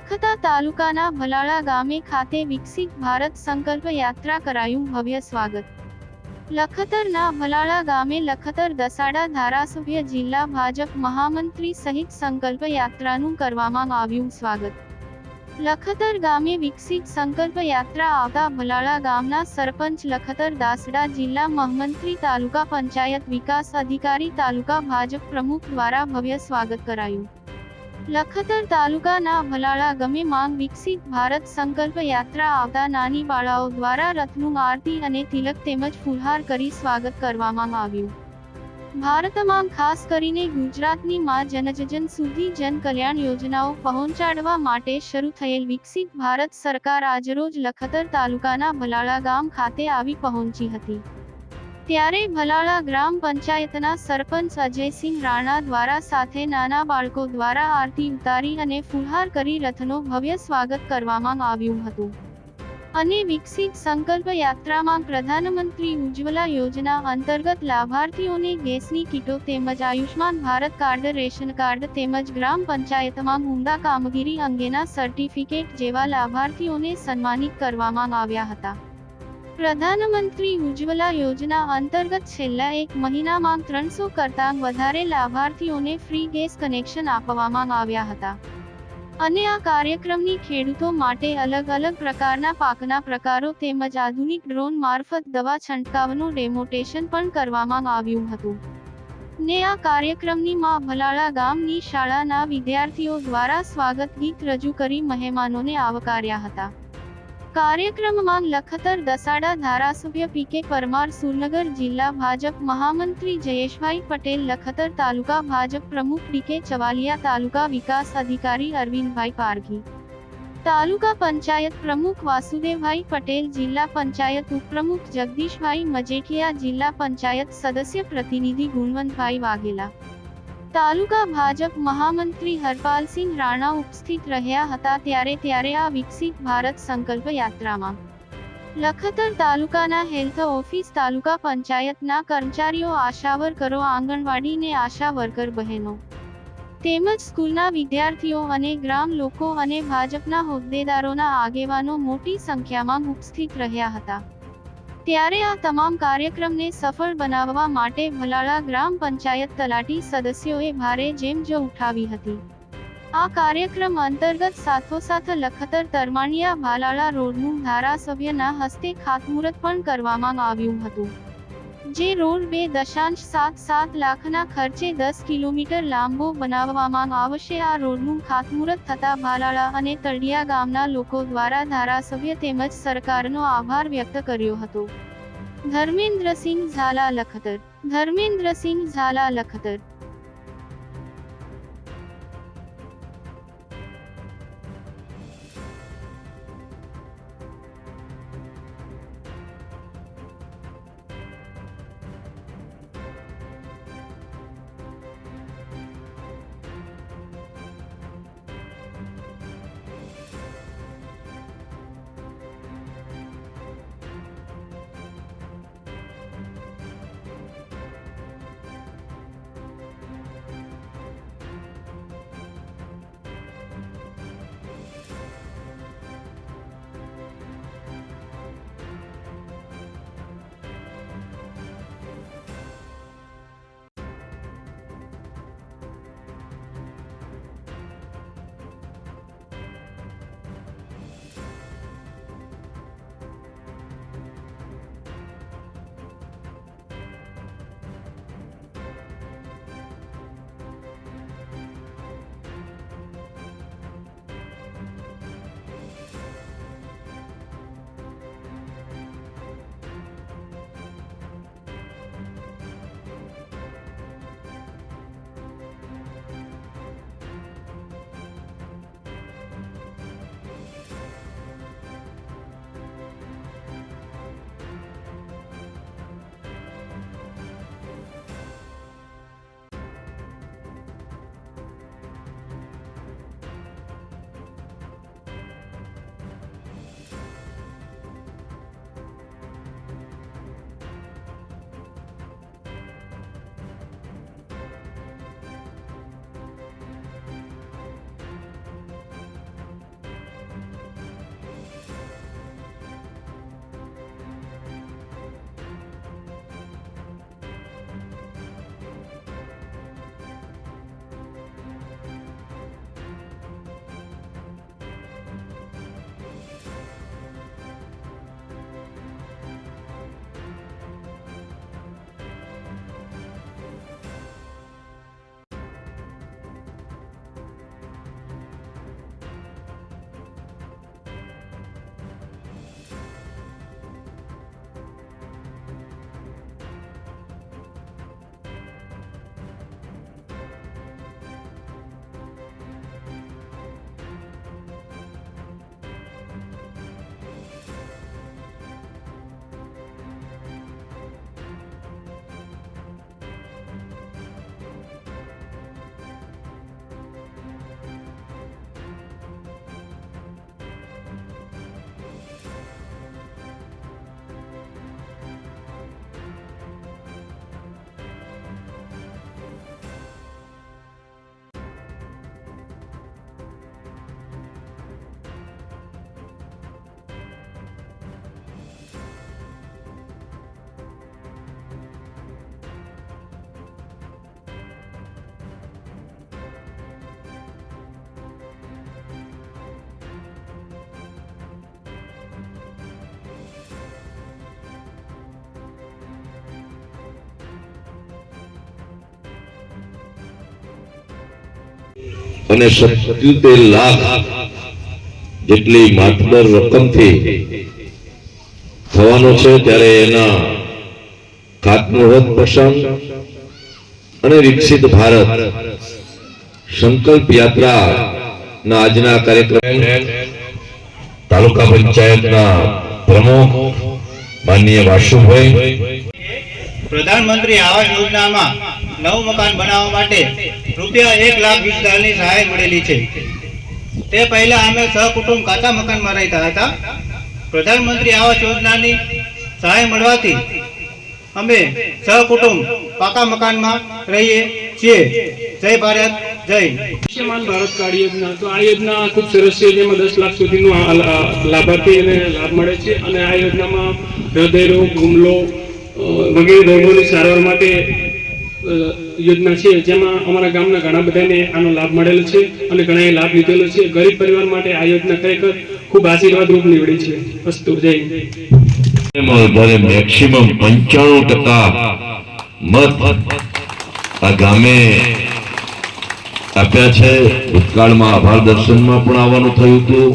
લખતર તાલુકાના ભલાળા ગામે ખાતે વિકસિત ભારત સંકલ્પ યાત્રા કરાયું ભવ્ય સ્વાગત. લખતરના ભલાળા ગામે લખતર દસાડા ધારાસભ્ય જિલ્લા ભાજપ મહામંત્રી સહિત સંકલ્પ યાત્રાનું કરવામાં આવ્યું સ્વાગત. લખતર ગામે વિકસિત સંકલ્પ યાત્રા આવતા ભલાળા ગામના સરપંચ લખતર દાસડા જિલ્લા મહામંત્રી તાલુકા પંચાયત વિકાસ અધિકારી તાલુકા ભાજપ પ્રમુખ દ્વારા ભવ્ય સ્વાગત કરાયું. લખતર તાલુકાના ભલાળા ગમે માંગ વિકસિત ભારત સંકલ્પ યાત્રા આવતા નાની બાળાઓ દ્વારા રથનું આરતી અને તિલક તેમજ ફુલહાર કરી સ્વાગત કરવામાં આવ્યું. ભારતમાં ખાસ કરીને ગુજરાતની માં જનજન સુધી જન કલ્યાણ યોજનાઓ પહોંચાડવા માટે શરૂ થયેલ વિકસિત ભારત સરકાર આજરોજ લખતર તાલુકાના ભલાળા ગામ ખાતે આવી પહોંચી હતી. ત્યારે ભલાળા ગ્રામ પંચાયતના સરપંચ અજયસિંહ રાણા દ્વારા સાથે નાના બાળકો દ્વારા આરતી ઉતારી અને ફુલહાર કરી રથનો ભવ્ય સ્વાગત કરવામાં આવ્યું હતું. અને વિકસિત સંકલ્પ યાત્રામાં પ્રધાનમંત્રી ઉજ્જવલા યોજના અંતર્ગત લાભાર્થીઓને ગેસની કીટો તેમજ Ayushman Bharat card, ration card તેમજ ગ્રામ પંચાયતમાં ઉમદા કામગીરી અંગેના સર્ટિફિકેટ જેવા લાભાર્થીઓને સન્માનિત કરવામાં આવ્યા હતા. પ્રધાનમંત્રી ઉજ્જવલા યોજના અંતર્ગત છેલ્લા એક મહિનામાં ત્રણસો કરતાં વધારે લાભાર્થીઓને ફ્રી ગેસ કનેક્શન આપવામાં આવ્યા હતા. અને આ કાર્યક્રમની ખેડૂતો માટે અલગ અલગ પ્રકારના પાકના પ્રકારો તેમજ આધુનિક ડ્રોન મારફત દવા છંટકાવનું ડેમોટેશન પણ કરવામાં આવ્યું હતું. ને આ કાર્યક્રમની માં ભલાળા ગામની શાળાના વિદ્યાર્થીઓ દ્વારા સ્વાગત ગીત રજૂ કરી મહેમાનોને આવકાર્યા હતા. કાર્યક્રમમાં લખતર દસાડા ધારાસભ્ય પી કે પરમાર સુરનગર જિલ્લા ભાજપ મહામંત્રી જયેશભાઈ પટેલ લખતર તાલુકા ભાજપ પ્રમુખ ડી કે ચવાલિયા તાલુકા વિકાસ અધિકારી અરવિંદભાઈ પારઘી તાલુકા પંચાયત પ્રમુખ વાસુદેવભાઈ પટેલ જિલ્લા પંચાયત ઉપપ્રમુખ જગદીશભાઈ મજેઠિયા જિલ્લા પંચાયત સદસ્ય પ્રતિનિધિ ગુણવંતભાઈ વાઘેલા તાલુકા ભાજપ મહામંત્રી હરપાલસિંહ રાણા ઉપસ્થિત રહ્યા હતા ત્યારે ત્યારે આ વિકસિત ભારત સંકલ્પ યાત્રામાં. લખતર તાલુકાના હેલ્થ ઓફિસ તાલુકા પંચાયતના કર્મચારીઓ આશા આંગણવાડીને આંગણવાડી આશા વર્કર બહેનો. તેમજ સ્કૂલના વિદ્યાર્થીઓ અને ગ્રામ લોકો અને ભાજપના હોદ્દેદારોના આગેવાનો મોટી સંખ્યામાં ઉપસ્થિત રહ્યા હતા. ત્યારે આ તમામ કાર્યક્રમને સફળ બનાવવા માટે ભલાળા ગ્રામ પંચાયત તલાટી સદસ્યોએ ભારે જેમજો ઉઠાવી હતી. આ કાર્યક્રમ અંતર્ગત સાથોસાથ લખતર તરમાણિયા ભાલાળા રોડનું ધારાસભ્યના હસ્તે ખાતમુહૂર્ત પણ કરવામાં આવ્યું હતું. જે રોડ બે દશાંશ સાત સાત લાખના ખર્ચે દસ કિલોમીટર લાંબો બનાવવામાં આવશે. આ રોડનું ખાતમુહૂર્ત થતા ભાલાળા અને તળિયા ગામના લોકો દ્વારા ધારાસભ્ય તેમજ સરકારનો આભાર વ્યક્ત કર્યો હતો. ધર્મેન્દ્રસિંહ ઝાલા લખતર. ધર્મેન્દ્રસિંહ ઝાલા લખતર. અને સત્યોતેર લાખ જેટલી માતબર રકમથી થવાનો છે ત્યારે એના ખાતમુહૂર્ત, પ્રસંગ અને વિકસિત ભારત સંકલ્પ યાત્રા ના આજના કાર્યક્રમ તાલુકા પંચાયતના પ્રમુખ માનનીય વાસુભાઈ. પ્રધાનમંત્રી આવાસ યોજનામાં નવું મકાન બનાવવા માટે રૂપિયા એક લાખ વીસ હજારની સહાય મળેલી છે. તે પહેલા અમે સહકુટુંબ કાચા મકાનમાં રહેતા હતા. પ્રધાનમંત્રી આવાસ યોજનાની સહાય મળવાથી અમે સહકુટુંબ પાકા મકાનમાં રહીએ છીએ. જય ભારત, જય. આયુષ્યમાન ભારત કાર્ડ યોજના. તો આ યોજના ખૂબ સરસ છે જેમાં દસ લાખ સુધીનું લાભાર્થીને લાભ મળે છે અને આ યોજનામાં હૃદય રોગ, હુમલો વગેરે રોગોની સારવાર માટે યોજના છે, જેમાં અમારા ગામના ઘણા બધાને આનો લાભ મળેલો છે અને ઘણાએ લાભ લીધેલો છે. ગરીબ પરિવાર માટે આ યોજના ખરેખર ખૂબ આશીર્વાદરૂપ નીવડી છે. અસ્તુ, જય. વધારે મેક્સિમમ પંચાણું ટકા મત આ ગામે આપ્યા છે, ભૂતકાળમાં આભાર દર્શનમાં પણ આવવાનું થયું હતું.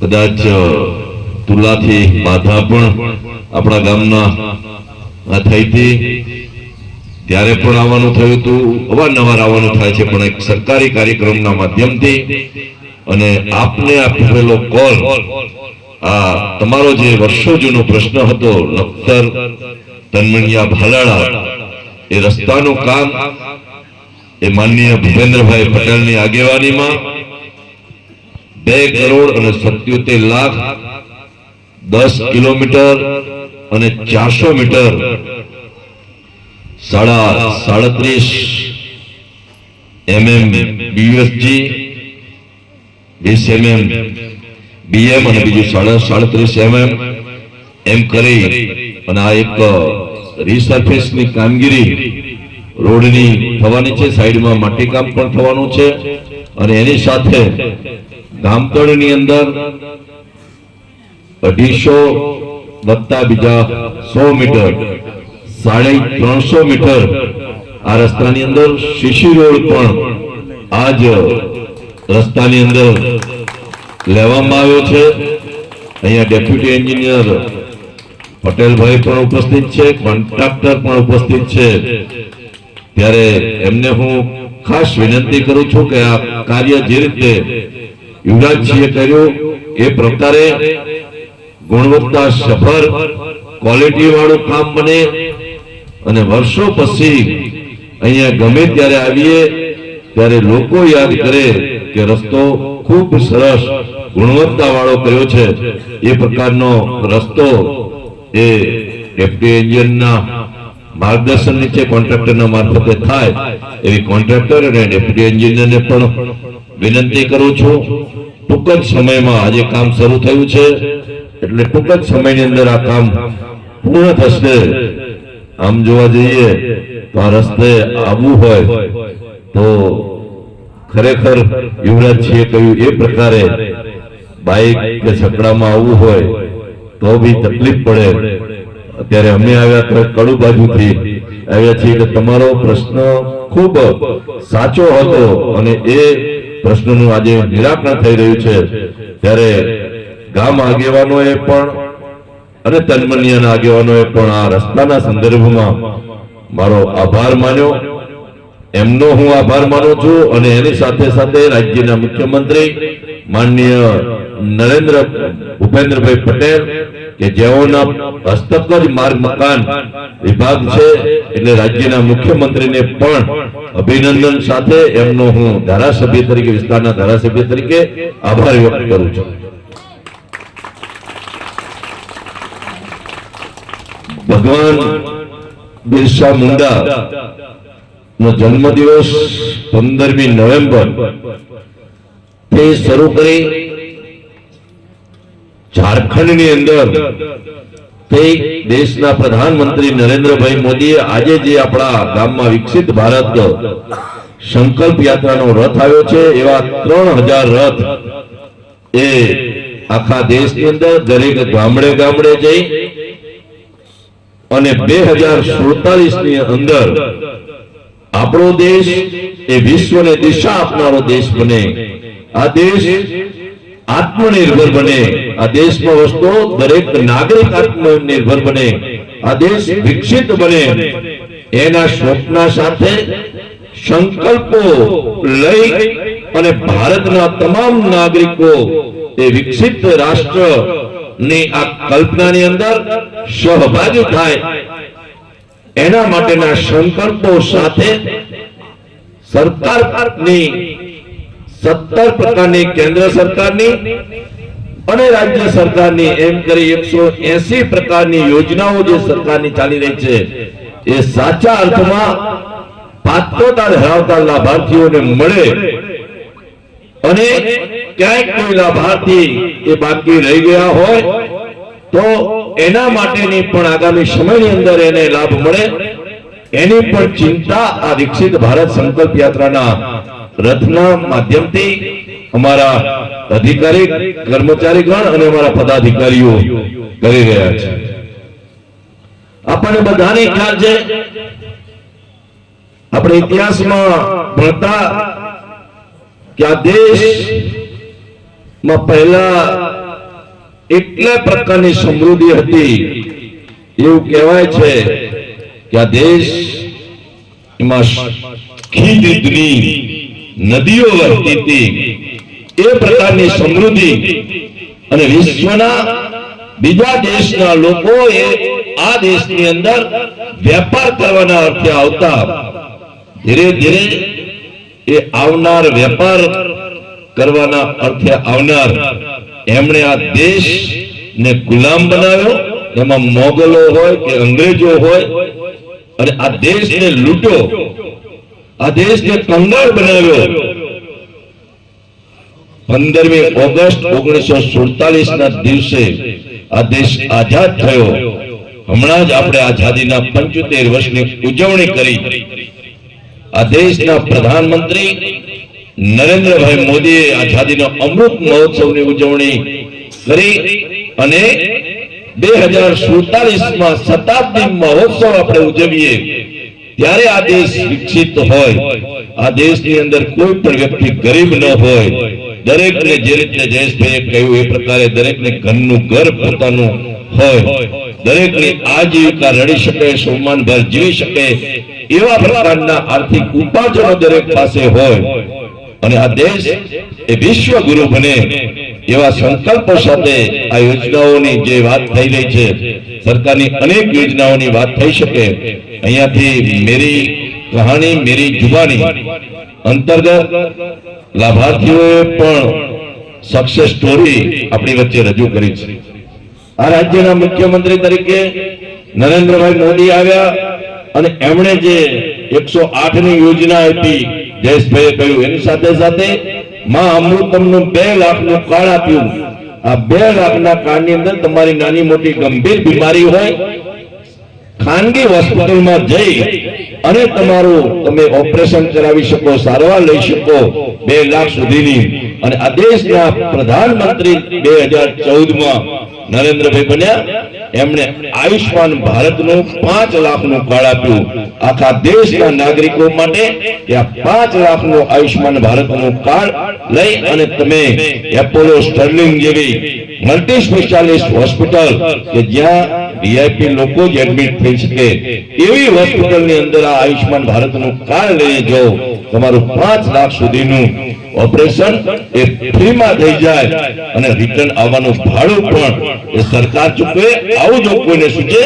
કદાચ તુલાથી બાધા પણ આપણા ગામના થઈ હતી. ત્યારે પણ આવવાનું થયું હતું. અવારનવાર આવવાનું થાય છે પણ એક સરકારી કાર્યક્રમના માધ્યમથી. અને આપને આપેલો કોલ, આ તમારો જે વર્ષો જૂનો પ્રશ્ન હતો લખતર તન્મણિયા ભાલાળા, એ રસ્તાનું કામ એ માનનીય ભૂપેન્દ્રભાઈ પટેલની આગેવાનીમાં બે કરોડ અને સત્યોતેર લાખ દસ કિલોમીટર અને ચારસો મીટર સાડા સાડત્રીસ એમએમ બીએસજી વીસ એમએમ બીએમ અને બીજું સાડા સાડત્રીસ એમએમ એમ કરી અને આ એક રીસર્ફેસની કામગીરી રોડની થવાની છે, સાઈડમાં માટીકામ પણ થવાનું છે અને એની સાથે ગામતળની અંદર અઢીસો વત્તા બીજા સો મીટર સાડી ત્રણસો મીટર આ રસ્તાની અંદર શિશી રોડ પણ આ જ રસ્તાની અંદર લેવામાં આવ્યો છે. અહીંયા ડેપ્યુટી એન્જિનિયર પટેલભાઈ પણ ઉપસ્થિત છે, કોન્ટ્રાક્ટર પણ ઉપસ્થિત છે. ત્યારે એમને હું ખાસ વિનંતી કરું છું કે આ કાર્ય જે રીતે યુવરાજજીએ કર્યું, એ પ્રકારે ગુણવત્તા સફર ક્વોલિટી વાળું કામ બને અને વર્ષો પછી અહીંયા ગમે ત્યારે આવીએ, ત્યારે લોકો યાદ કરે કે રસ્તો ખૂબ સરસ ગુણવત્તા વાળો કર્યો છે. એ પ્રકારનો રસ્તો એ ડેપ્ટી એન્જિનના માર્ગદર્શન નીચે કોન્ટ્રાક્ટરના મારફતે થાય. એવી કોન્ટ્રાક્ટર અને ડેપ્યુટી એન્જિનિયરને પણ વિનંતી કરું છું. ટૂંક જ સમયમાં આજે કામ શરૂ થયું છે. એટલે ટૂંક જ સમયની અંદર આ કામ પૂર્ણ થશે. આમ જોવા જઈએ તો આ રસ્તે આવવું હોય તો ખરેખર યુવરાજજીએ કહ્યું, એ પ્રકારે બાઇક કે છકડામાં આવવું હોય તો બી તકલીફ પડે. અત્યારે અમે આવ્યા તો કડુ બાજુથી આવ્યા છીએ કે તમારો પ્રશ્ન ખૂબ સાચો હતો અને એ પ્રશ્નનું આજે નિરાકરણ થઈ રહ્યું છે. ત્યારે ગામ આગેવાનોએ પણ અને તન્મનિયાના આગેવાનોએ પણ આ રસ્તાના સંદર્ભમાં મારો આભાર માન્યો. એમનો હું આભાર માનું છું અને એની સાથે સાથે રાજ્યના મુખ્યમંત્રી માનનીય નરેન્દ્ર ભૂપેન્દ્રભાઈ પટેલ, કે જેઓના હસ્તક જ માર્ગ મકાન વિભાગ છે, એટલે રાજ્યના મુખ્યમંત્રીને પણ અભિનંદન સાથે એમનો હું ધારાસભ્ય તરીકે, વિસ્તારના ધારાસભ્ય તરીકે આભાર વ્યક્ત કરું છું. ભગવાન બિરસા મુંડા નો જન્મદિવસ પંદરમી નવેમ્બર. તે શરૂ કરી ઝારખંડની અંદર તે દેશના પ્રધાનમંત્રી નરેન્દ્રભાઈ મોદીએ આજે જે આપણા ગામમાં વિકસિત ભારત સંકલ્પ યાત્રાનો રથ આવ્યો છે, એવા ત્રણ હજાર રથ એ આખા દેશની અંદર દરેક ગામડે ગામડે જઈ અને બે હજાર સુડતાલીસની અંદર આપણો દેશ એ વિશ્વને દિશા આપનારો દેશ બને. આ દેશ આત્મનિર્ભર બને. આ દેશમાં વસતો દરેક નાગરિક આત્મનિર્ભર બને. આ દેશ વિકસિત બને. એના સ્વપ્ન સાથે સંકલ્પો લઈ અને ભારતના તમામ નાગરિકો એ વિકસિત રાષ્ટ્ર ની આ કલ્પનાની અંદર સહભાગી થાય. એના માટેના સંકલ્પો સાથે સરકારની સત્તર પ્રકારની કેન્દ્ર સરકારની અને રાજ્ય સરકારની એમ કરી એકસો એસી પ્રકારની યોજનાઓ જે સરકારની ચાલી રહી છે, એ સાચા અર્થમાં પાત્રતા ધરાવતા લાભાર્થીઓને મળે અને ક્યાંક કોઈ લાભાર્થી એ બાકી રહી ગયા હોય, તો એના માટેની પણ આગામી સમયની અંદર એને લાભ મળે. એની પણ ચિંતા આ વિકસિત ભારત સંકલ્પ યાત્રાના રથના માધ્યમથી અમારા અધિકારી કર્મચારીગણ અને અમારા પદાધિકારીઓ કરી રહ્યા છે. આપણને બધાને ખ્યાલ છે, આપણે ઇતિહાસમાં ભણતા કે આ દેશમાં પહેલા એટલા પ્રકારની સમૃદ્ધિ હતી એવું કહેવાય છે કે આ દેશ એમાં નદીઓ વહેતી હતી એ પ્રકારની સમૃદ્ધિ અને વિશ્વના બીજા દેશના લોકો એ આ દેશની અંદર વેપાર કરવાના અર્થે આવતા ધીરે ધીરે એ આવનાર વેપાર કરવાના અર્થે આવનાર. એમણે આ દેશ ને ગુલામ બનાવ્યો. એમાં મોગલો હોય કે અંગ્રેજો હોય, અને આ દેશને લૂંટ્યો. આ દેશને કંગાળ બનાવ્યો. પંદરમી ઓગસ્ટ ઓગણીસો સુડતાલીસ ના દિવસે આ દેશ આઝાદ થયો. હમણાં જ આપણે આઝાદીના પંચોતેર વર્ષની ઉજવણી કરી. આ દેશના પ્રધાનમંત્રી નરેન્દ્રભાઈ મોદીએ આઝાદીનો અમૃત મહોત્સવની ઉજવણી કરી અને બે હજાર સુડતાલીસમાં શતાબ્દી મહોત્સવ આપણે ઉજવીએ, ત્યારે આ દેશ વિકસિત હોય. આ દેશની અંદર કોઈ પણ વ્યક્તિ ગરીબ ન હોય. દરેકને જે રીતે જયેશભાઈએ કહ્યું, એ પ્રકારે દરેકને ઘરનું ઘર પોતાનું હોય. દરેકની આજીવિકા રડી શકે સન્માનભર જીવી શકે એવા પ્રકારના આર્થિક ઉપાર્જનો દરેક પાસે હોય. અને આ દેશ એ વિશ્વ ગુરુ બને એવા સંકલ્પો સાથે આ યોજનાઓની જે વાત થઈ રહી છે, સરકારની અનેક યોજનાઓની વાત થઈ શકે. અહીંયાથી મેરી કહાણી, મેરી જુબાની અંતર્ગત લાભાર્થીઓએ પણ સક્સેસ સ્ટોરી આપણી વચ્ચે રજૂ કરી છે. આ રાજ્યના મુખ્યમંત્રી તરીકે નરેન્દ્રભાઈ મોદી આવ્યા અને એમણે જે એકસો ની યોજના આપી જયેશભાઈએ કહ્યું, એની સાથે સાથે માં અમૃતમનું બે લાખનું કાર્ડ આપ્યું. આ બે લાખના કાર્ડની અંદર તમારી નાની મોટી ગંભીર બીમારી હોય, ખાનગી હોસ્પિટલમાં જઈ અને તમારું તમે ઓપરેશન કરાવી શકો, સારવાર લઈ શકો બે લાખ સુધીની. અને આ દેશના પ્રધાનમંત્રી બે હજાર ચૌદમાં નરેન્દ્રભાઈ બન્યા. એમણે આયુષ્માન ભારતનું પાંચ લાખનું કાર્ડ આપ્યું. આખા દેશના નાગરિકો માટે કે આ પાંચ લાખનું આયુષ્માન ભારતનું કાર્ડ લઈ અને તમે એપોલો સ્ટર્લિંગ જેવી મલ્ટી સ્પેશિયાલિસ્ટ હોસ્પિટલ કે જ્યાં વીઆઈપી લોકો જ એડમિટ થઈ શકે એવી હોસ્પિટલની અંદર આ આયુષ્માન ભારતનું કાર્ડ લઈ જાઓ તમારું પાંચ લાખ સુધીનું ઓપરેશન એ ફ્રીમાં થઈ જાય અને રિટર્ન આવવાનું ભાડું પણ એ સરકાર ચૂકવે, આવું જો કોઈને સૂચે,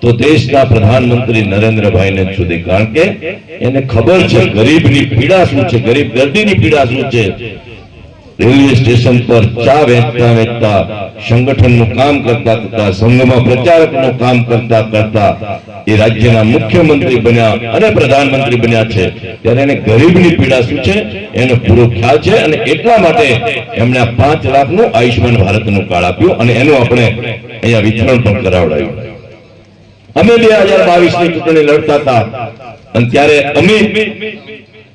તો દેશના પ્રધાનમંત્રી નરેન્દ્રભાઈને સુધી. કારણ કે એને ખબર છે, ગરીબની પીડા શું છે, ગરીબ દર્દીની પીડા શું છે? રેલવે સ્ટેશન પર ચા વેચતા વેચતા સંગઠનનું કામ કરતા કરતા, સંઘમાં પ્રચારકનું કામ કરતા કરતા એ રાજ્યના મુખ્યમંત્રી બન્યા અને પ્રધાનમંત્રી બન્યા છે. ત્યારે એને ગરીબની પીડા શું છે? એનો પૂરો ખ્યાલ છે અને એટલા માટે એમણે આ પાંચ લાખનું આયુષ્યમાન ભારતનું કાર્ડ આપ્યું અને એનું આપણે અહીંયા વિતરણ પણ કરાવડાવ્યું અમે બે હજાર બાવીસની ચૂંટણી લડતા હતા અને ત્યારે અમે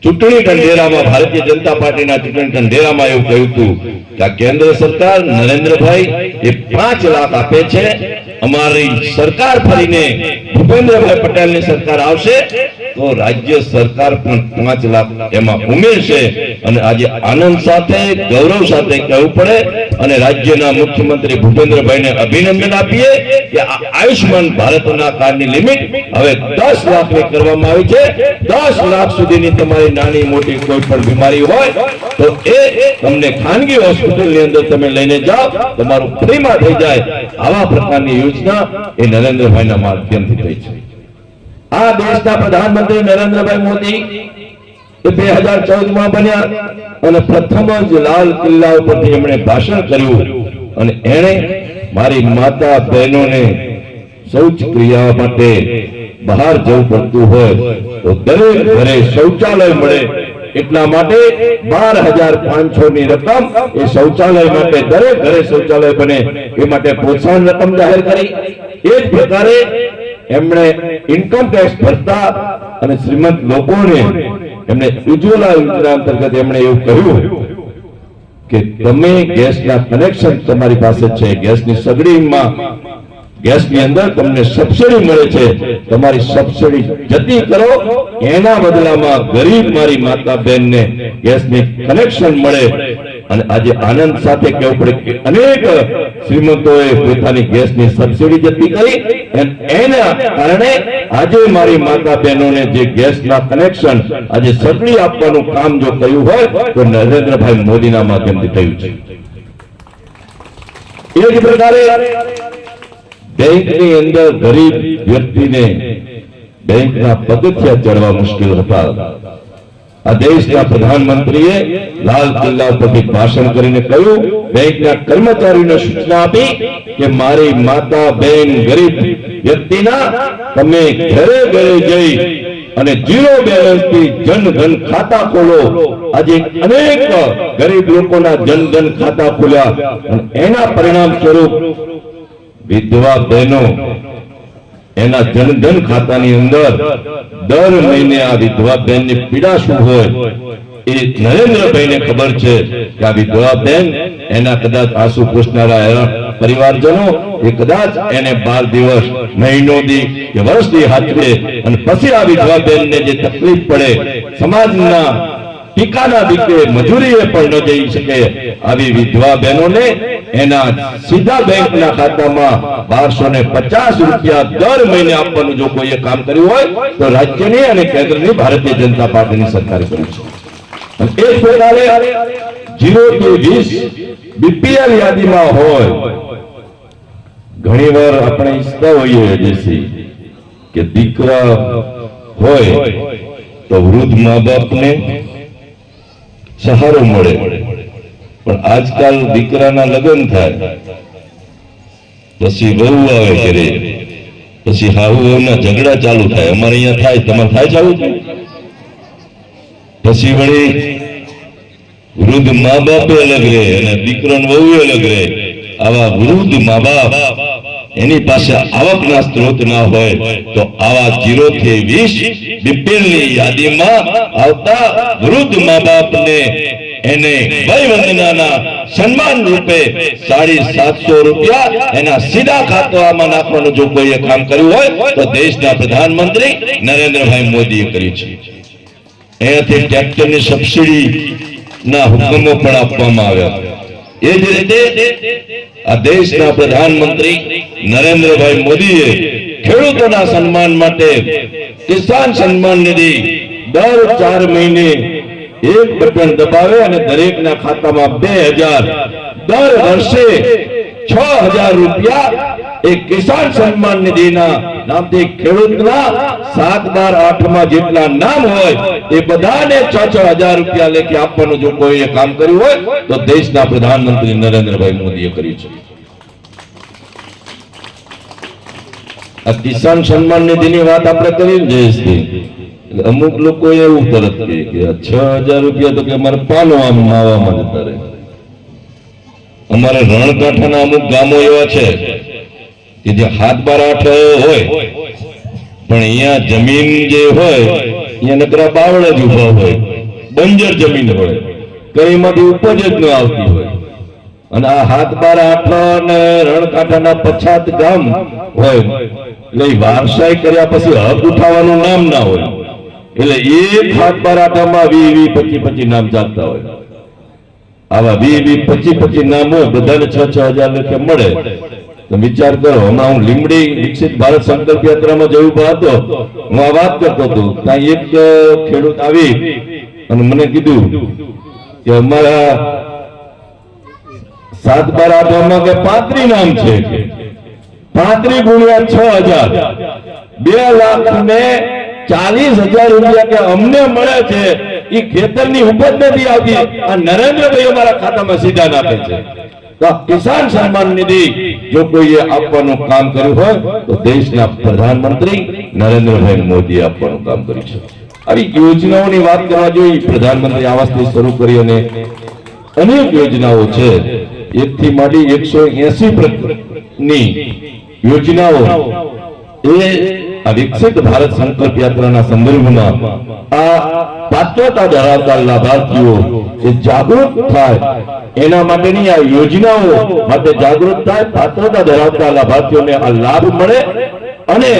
ચૂંટણી ઢંઢેરામાં ભારતીય જનતા પાર્ટીના ચૂંટણી ઢંઢેરામાં એવું કહ્યું હતું કે આ કેન્દ્ર સરકાર નરેન્દ્રભાઈ એ પાંચ લાખ આપે છે. અમારી સરકાર ફરીને ભૂપેન્દ્રભાઈ પટેલની સરકાર આવશે. તો રાજ્ય સરકાર પણ પાંચ લાખ એમાં ઉમેરશે. અને આજે આનંદ સાથે, ગૌરવ સાથે કહેવું પડે અને રાજ્યના મુખ્યમંત્રી ભૂપેન્દ્રભાઈને અભિનંદન આપીએ કે આ આયુષ્માન ભારતના કાર્ડની લિમિટ હવે દસ લાખની કરવામાં આવી છે. દસ લાખ સુધીની તમારી નાની મોટી કોઈ પણ બીમારી હોય તો એ તમને ખાનગી હોસ્પિટલની અંદર તમે લઈને જાઓ. તમારું ફ્રીમાં થઈ જાય. આવા પ્રકારની યોજના એ નરેન્દ્રભાઈના માધ્યમથી થઈ છે. આ દેશના પ્રધાનમંત્રી નરેન્દ્રભાઈ મોદી બે હજાર ચૌદમાં બન્યા અને પ્રથમ જ લાલ કિલ્લા ઉપરથી એમણે ભાષણ કર્યું અને એણે મારી માતા બહેનોને શૌચ ક્રિયા માટે બહાર જવું પડતું હોય તો દરેક ઘરે શૌચાલય મળે એટલા માટે બાર હજાર પાંચસો ની રકમ એ શૌચાલય માટે દરેક ઘરે શૌચાલય બને એ માટે પ્રોત્સાહન રકમ જાહેર કરી. એ જ પ્રકારે એમણે ઇન્કમ ટેક્સ ભરતા અને શ્રીમંત લોકોને એમણે ઉજ્જવલા યોજના અંતર્ગત એમણે એવું કહ્યું કે તમે ગેસના કનેક્શન તમારી પાસે છે. ગેસની સગડીમાં, ગેસની અંદર તમને સબસિડી મળે છે. તમારી સબસિડી જતી કરો. એના બદલામાં ગરીબ મારી માતા બહેનને ગેસની કનેક્શન મળે. અને આજે આનંદ સાથે કહેવું પડે કે અનેક શ્રીમંતોએ પોતાની ગેસની સબસિડી જતી કરી એના કારણે આજે મારી માતા બહેનોને જે ગેસના કનેક્શન આજે સબસિડી આપવાનું કામ જો કર્યું હોય, તો નરેન્દ્રભાઈ મોદીના માધ્યમથી થયું છે. એ જ પ્રકારે બેંકની અંદર ગરીબ વ્યક્તિને બેંકના પગથિયા ચડવા મુશ્કેલ હતા. આ દેશના પ્રધાનમંત્રીએ લાલ સૂચના આપી મારી માતા બેન ગરીબ વ્યક્તિના તમે ઘરે ઘરે જઈ અને જીરો બેલેન્સથી જનધન ખાતા ખોલો. આજે અનેક ગરીબ લોકોના જનધન ખાતા ખોલ્યા. એના પરિણામ સ્વરૂપ વિધવા બહેનો એના જનધન ખાતાની અંદર દર મહિને આ વિધવા બહેનની પીડા શું હોય. એ નરેન્દ્રભાઈને ખબર છે કે આ વિધવા એના કદાચ આંસુ પૂછનારા પરિવારજનો એ કદાચ એને બાર દિવસ, મહિનો દી કે વર્ષ દી હાથવે અને પછી આ વિધવા બહેનને જે તકલીફ પડે, સમાજના ટીકાના દીકરે મજૂરીએ પણ ન જઈ શકે. આવી વિધવા બહેનોને એના સીધા બેંકના ખાતામાં બારસો ને પચાસ રૂપિયા દર મહિને આપવાનું જો કોઈએ કામ કર્યું હોય, તો રાજ્યની અને કેન્દ્રની ભારતીય જનતા પાર્ટીની સરકારે કર્યું છે. એ પ્રકારે જીરો થી વીસ બીપીએલ યાદીમાં હોય. ઘણીવાર આપણે ઈચ્છતા હોઈએ અજયસિંહ કે દીકરા હોય તો વૃદ્ધ મા બાપને સહારો મળે. પણ આજકાલ દીકરાના લગ્ન થાય. પછી વહુ આવે કરે પછી હાહુ ઝઘડા ચાલુ થાય. અમારે અહીંયા થાય, તમારે થાય ચાલુ? પછી વળી વૃદ્ધ મા બાપે અલગ રહે અને દીકરો વહુ અલગ રહે. આવા વૃદ્ધ મા બાપ એની પાસે આવકના સ્ત્રોત ના હોય તો આવા જીરો થી વીસ બીપીએલની યાદીમાં આવતા વૃદ્ધ મા બાપને એને ભય વંદનાના સન્માન રૂપે સાડી સાતસો રૂપિયા એના સીધા ખાતામાં નાખવાનું જો કોઈએ કામ કર્યું હોય તો દેશના પ્રધાનમંત્રી નરેન્દ્રભાઈ મોદીએ કર્યું છે. એનાથી ટ્રેક્ટરની સબસિડી ના હુકમો પણ આપવામાં આવ્યા. એ જ રીતે આ દેશના પ્રધાનમંત્રી નરેન્દ્રભાઈ મોદીએ ખેડૂતોના સન્માન માટે કિસાન સન્માન નિધિ દર ચાર મહિને એક બટન દબાવે અને દરેકના ખાતામાં બે હજાર દર વર્ષે છ હજાર રૂપિયા એ કિસાન સન્માન નિધિના નામથી ખેડૂતના સાત બાર આઠમાં જેટલા નામ હોય એ બધાને છ છ હજાર રૂપિયા લેખે આપવાનું જો કોઈએ કામ કર્યું હોય, તો દેશના પ્રધાનમંત્રી નરેન્દ્રભાઈ મોદીએ કર્યું છે. આ કિસાન સન્માન નિધિની વાત આપણે કરી જયેશભાઈ અમુક લોકો એવું તરત કે છ હજાર રૂપિયા તો કે અમારે પાનો આમ માવામાં જતા રહે. અમારે રણકાંઠાના અમુક ગામો એવા છે કે જે હાથ બાર હોય, પણ અહીંયા જમીન જે હોય, અહીંયા નકરા બાવળ જ ઊભા હોય, બંજર જમીન હોય કઈમાંથી ઉપજ જ ન આવતી હોય. અને આ હાથ બાર આઠ અને રણકાંઠાના પછાત ગામ હોય, એટલે વારસાઈ કર્યા પછી હક ઉઠાવવાનું નામ ના હોય. એટલે એક હાથ બાર આઠામાં વી વી, પચી પચી નામ જાગતા હોય. આવા વી વી પચી પચી નામ બધાને છ છ હજાર લેખે મળે. વિચાર કરો, હમણાં હું લીમડી વિકસિત ભારત સંકલ્પ યાત્રામાં જવું પણ હતો. હું આ વાત કરતો હતો. ત્યાં એક ખેડૂત આવી અને મને કીધું કે અમારા સાત, બાર આઠમાં કે પાંત્રી નામ છે. પાંત્રી ગુણ્યા છ હજાર. બે લાખ ને ચાલીસ હજાર રૂપિયા કે અમને મળે છે. એ ખેતરની ઉપજ નથી આવતી. આ નરેન્દ્રભાઈ અમારા ખાતામાં સીધા નાખે છે. કિસાન સન્માન નિધિ જો કોઈએ આપવાનું કામ કર્યું હોય, તો દેશના પ્રધાનમંત્રી નરેન્દ્રભાઈ મોદી આપવાનું કામ કર્યું છે. આવી યોજનાઓની વાત કરવા જોઈએ પ્રધાનમંત્રી આવાસથી શરૂ કરી અને અનેક યોજનાઓ છે. એક થી માંડી એકસો એસી ની યોજનાઓ. એ વિકસિત ભારત સંકલ્પ યાત્રાના સંદર્ભમાં આ પાત્રતા ધરાવતા લાભાર્થીઓ જાગૃત થાય, એના માટેની આ યોજનાઓ માટે જાગૃત થાય, પાત્રતા ધરાવતા લાભાર્થીઓને આ લાભ મળે અને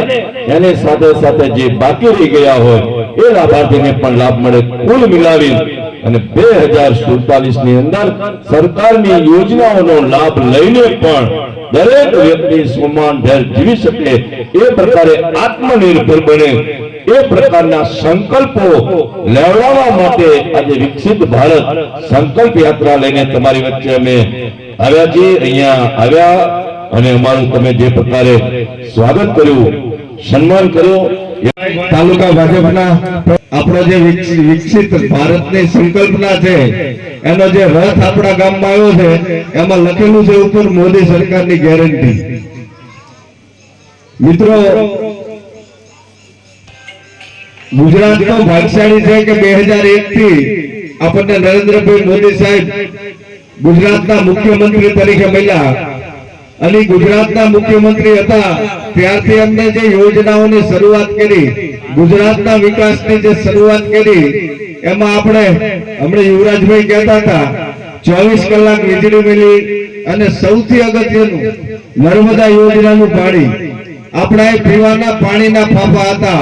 એને સાથે સાથે જે બાકી રહી ગયા હોય, એ લાભાર્થીને પણ લાભ મળે, કુલ મિલાવી અને બે હજાર સુડતાલીસની અંદર સરકારની યોજનાઓનો લાભ લઈને પણ દરેક વ્યક્તિ સમાનભેર જીવી શકે, એ પ્રકારે આત્મનિર્ભર બને. એ પ્રકારના સંકલ્પો લેવડાવવા માટે આજે વિકસિત ભારત સંકલ્પ યાત્રા લઈને તમારી વચ્ચે અમે આવ્યા છીએ. અહીંયા આવ્યા અને અમારું તમે જે પ્રકારે સ્વાગત કર્યું, સન્માન કર્યું. તાલુકા ભાજપના આપણો જે વિકસી- વિકસિત ભારતની સંકલ્પના છે, એનો જે રથ આપણા ગામમાં આવ્યો છે, એમાં લખેલું છે ઉપર મોદી સરકારની ગેરંટી. મિત્રો ગુજરાત તો ભાગશાળી છે કે બે હજાર એક થી આપણને નરેન્દ્રભાઈ મોદી સાહેબ ગુજરાતના મુખ્યમંત્રી તરીકે મળ્યા. અને ગુજરાતના મુખ્યમંત્રી હતા, ત્યારથી અમને જે યોજનાઓની શરૂઆત કરી, ગુજરાતના વિકાસની જે શરૂઆત કરી, એમાં આપણે, હમણાં યુવરાજભાઈ કહેતા હતા, ચોવીસ કલાક વીજળી મળી અને સૌથી અગત્યનું, નર્મદા યોજનાનું પાણી. આપણા એ પીવાના પાણીના ફાફા હતા.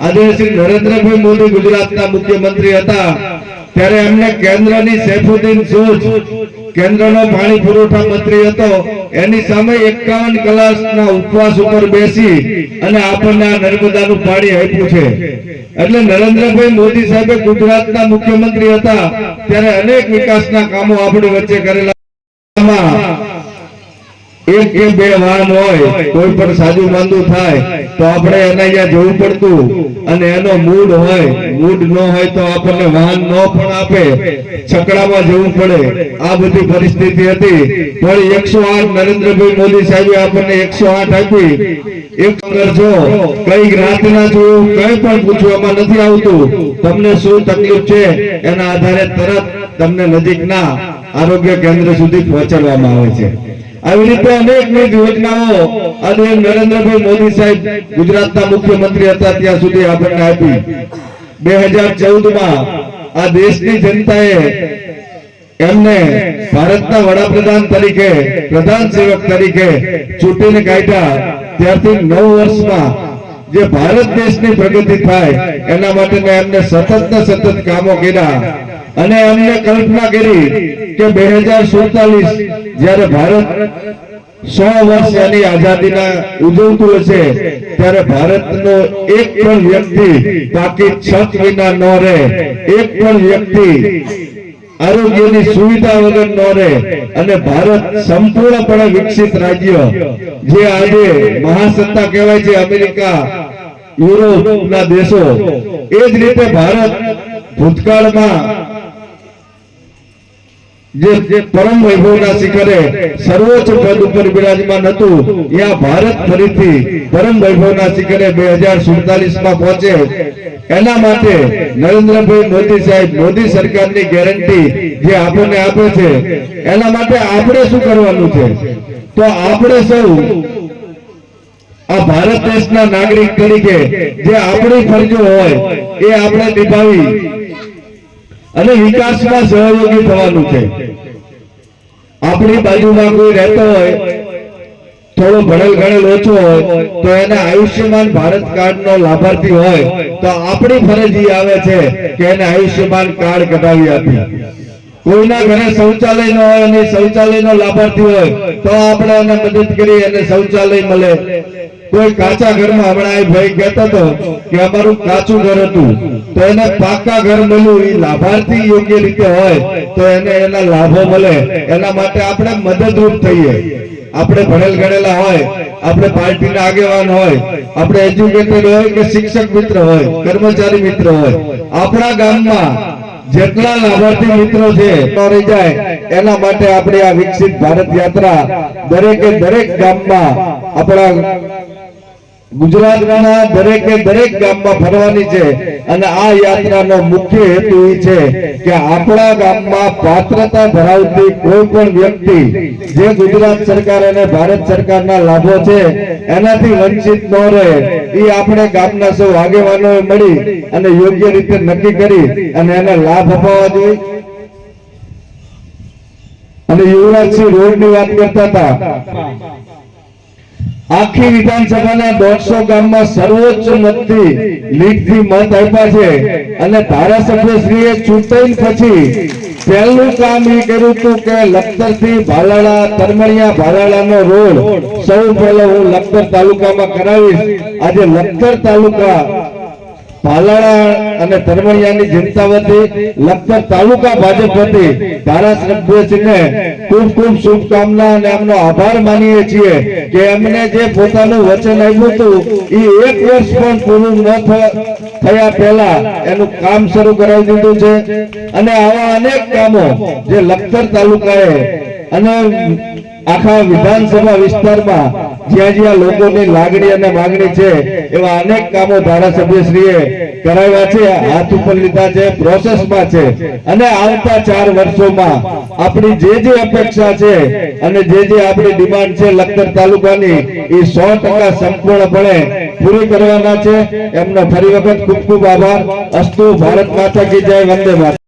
આજે નરેન્દ્રભાઈ મોદી ગુજરાતના મુખ્યમંત્રી હતા, ત્યારે એમને કેન્દ્રની સૈફુદ્દીન સોજ, કેન્દ્રનો પાણી પુરવઠા મંત્રી હતો, એની સામે એકાવન કલાકના ઉપવાસ ઉપર બેસી અને આપણને આ નર્મદાનું પાણી આપ્યું છે. એટલે નરેન્દ્રભાઈ મોદી સાહેબે ગુજરાતના મુખ્યમંત્રી હતા, ત્યારે અનેક વિકાસના કામો આપણી વચ્ચે કરેલા એક કે બે વાહન હોય, કોઈ પણ સાજુ માંદું થાય, તો આપણે એને અહીંયા જવું પડતું. અને એનો મૂડ હોય મૂડ ન હોય તો આપણને વાહન ન પણ આપે. છકડામાં જવું પડે. આ બધી પરિસ્થિતિ હતી. પણ એકસો આઠ નરેન્દ્રભાઈ મોદી સાહેબે આપણને એકસો આઠ આપી. એક કરજો કઈ રાતના જોયું કઈ પણ પૂછવામાં નથી આવતું. તમને શું તકલીફ છે? એના આધારે તરત તમને નજીકના આરોગ્ય કેન્દ્ર સુધી પહોંચાડવામાં આવે છે. આવી રીતે અનેકવિધ યોજનાઓ આજે નરેન્દ્રભાઈ મોદી સાહેબ ગુજરાતના મુખ્યમંત્રી હતા ત્યાં સુધી આપણને આપી. બે હજાર ચૌદમાં આ દેશની જનતાએ એમને ભારતના વડાપ્રધાન તરીકે, પ્રધાન સેવક તરીકે ચૂંટીને કાઢ્યા. ત્યારથી નવ વર્ષમાં જે ભારત દેશની પ્રગતિ થાય, એના માટે એમને સતત ને સતત કામો કર્યા. અને એમને કલ્પના કરી કે બે હજાર સુડતાલીસ જ્યારે ભારત સો વર્ષ એની આઝાદીના ઉજવતું હશે ત્યારે ભારતનો એક પણ વ્યક્તિ બાકી છત વિના ન રહે. એક પણ વ્યક્તિ આરોગ્યની સુવિધા વગર ન રહે. અને ભારત સંપૂર્ણપણે વિકસિત રાજ્ય, જે આજે મહાસત્તા કહેવાય છે અમેરિકા, યુરોપના દેશો. એ જ રીતે ભારત ભૂતકાળમાં જે પરમ વૈભવના શિખરે સર્વોચ્ચ પદ ઉપર બિરાજમાન હતું, ત્યાં ભારત ફરીથી પરમ વૈભવના શિખરે બે માં પહોંચે. એના માટે નરેન્દ્રભાઈ મોદી સાહેબ, મોદી સરકારની ગેરંટી જે આપણને આપે છે, એના માટે આપણે શું કરવાનું છે? તો આપણે સૌ આ ભારત દેશના નાગરિક તરીકે જે આપણી ફરજો હોય, એ આપણે નિભાવી અને વિકાસમાં સહયોગી થવાનું છે. આપણી બાજુમાં કોઈ રહેતો હોય, થોડો ભણેલ ગણેલ ઓછો હોય, તો એને આયુષ્યમાન ભારત કાર્ડ નો લાભાર્થી હોય, તો આપણી ફરજ એ આવે છે કે એને આયુષ્યમાન કાર્ડ કઢાવી આપીએ કોઈના ઘરે શૌચાલય ન હોય અને શૌચાલય નો લાભાર્થી હોય, તો આપણે એને મદદ કરી અને શૌચાલય મળે. કોઈ કાચા ઘરમાં હમણાં એ ભાઈ કહેતો હતો કે અમારું કાચું ઘર હતું. તો એને પાકા ઘર મળ્યું. એ લાભાર્થી યોગ્ય રીતે હોય તો એને એના લાભો મળે. એના માટે આપણે મદદરૂપ થઈએ. આપણે ભણેલ ગણેલા હોય, આપણે પાર્ટીના આગેવાન હોય, આપણે એજ્યુકેટેડ હોય કે શિક્ષક મિત્ર હોય, કર્મચારી મિત્ર હોય. આપણા ગામમાં જેટલા લાભાર્થી મિત્રો છે જાય, એના માટે આપણે આ વિકસિત ભારત યાત્રા દરેકે દરેક ગામમાં આપણા ગુજરાતના દરેકે દરેક ગામમાં ફરવાની છે અને આ યાત્રાનો મુખ્ય હેતુ એ છે કે આપણા ગામમાં પાત્રતા ધરાવતી કોઈ પણ વ્યક્તિ જે ગુજરાત સરકાર અને ભારત સરકારના લાભો છે, એનાથી વંચિત ન રહે, એ આપણે ગામના સૌ આગેવાનોએ મળી અને યોગ્ય રીતે નક્કી કરી અને એને લાભ અપાવવા જોઈએ. અને યુવરાજસિંહ રોડની વાત કરતા હતા. આખી વિધાનસભાના દોઢસો ગામમાં સર્વોચ્ચ મતથી લીડથી મત આપ્યા છે. અને ધારાસભ્યશ્રીએ ચૂંટણી પછી પહેલું કામ એ કર્યું હતું કે લખતરથી ભાલાળા, તરમણિયા ભાલાળાનો રોડ સૌ પહેલો હું લખતર તાલુકામાં કરાવીશ. આજે લખતર તાલુકા ભાલાળા અને તરમણિયાની જનતા વતી લખપત તાલુકા ભાજપ વતી ધારાસભ્યશ્રીને ખૂબ ખૂબ શુભકામના અને એમનો આભાર માનીએ છીએ કે એમને જે પોતાનું વચન આપ્યું હતું, એ એક વર્ષ પણ પૂરું ન થયા પહેલા એનું કામ શરૂ કરાવી દીધું છે. અને આવા અનેક કામો જે લખતર તાલુકાએ અને આખા વિધાનસભા વિસ્તારમાં જ્યાં જ્યાં લોકોની લાગણી અને માંગણી છે, એવા અનેક કામો ધારાસભ્યશ્રીએ કરાવ્યા છે, હાથ ઉપર લીધા છે, પ્રોસેસમાં છે. અને આવતા ચાર વર્ષોમાં આપણી જે જે અપેક્ષા છે અને જે જે આપણી ડિમાન્ડ છે લખતર તાલુકાની, એ સો ટકા સંપૂર્ણપણે પૂરી કરવાના છે. એમનો ફરી વખત ખૂબ ખૂબ આભાર. અસ્તુ ભારત માતા કી જય, વંદે માતા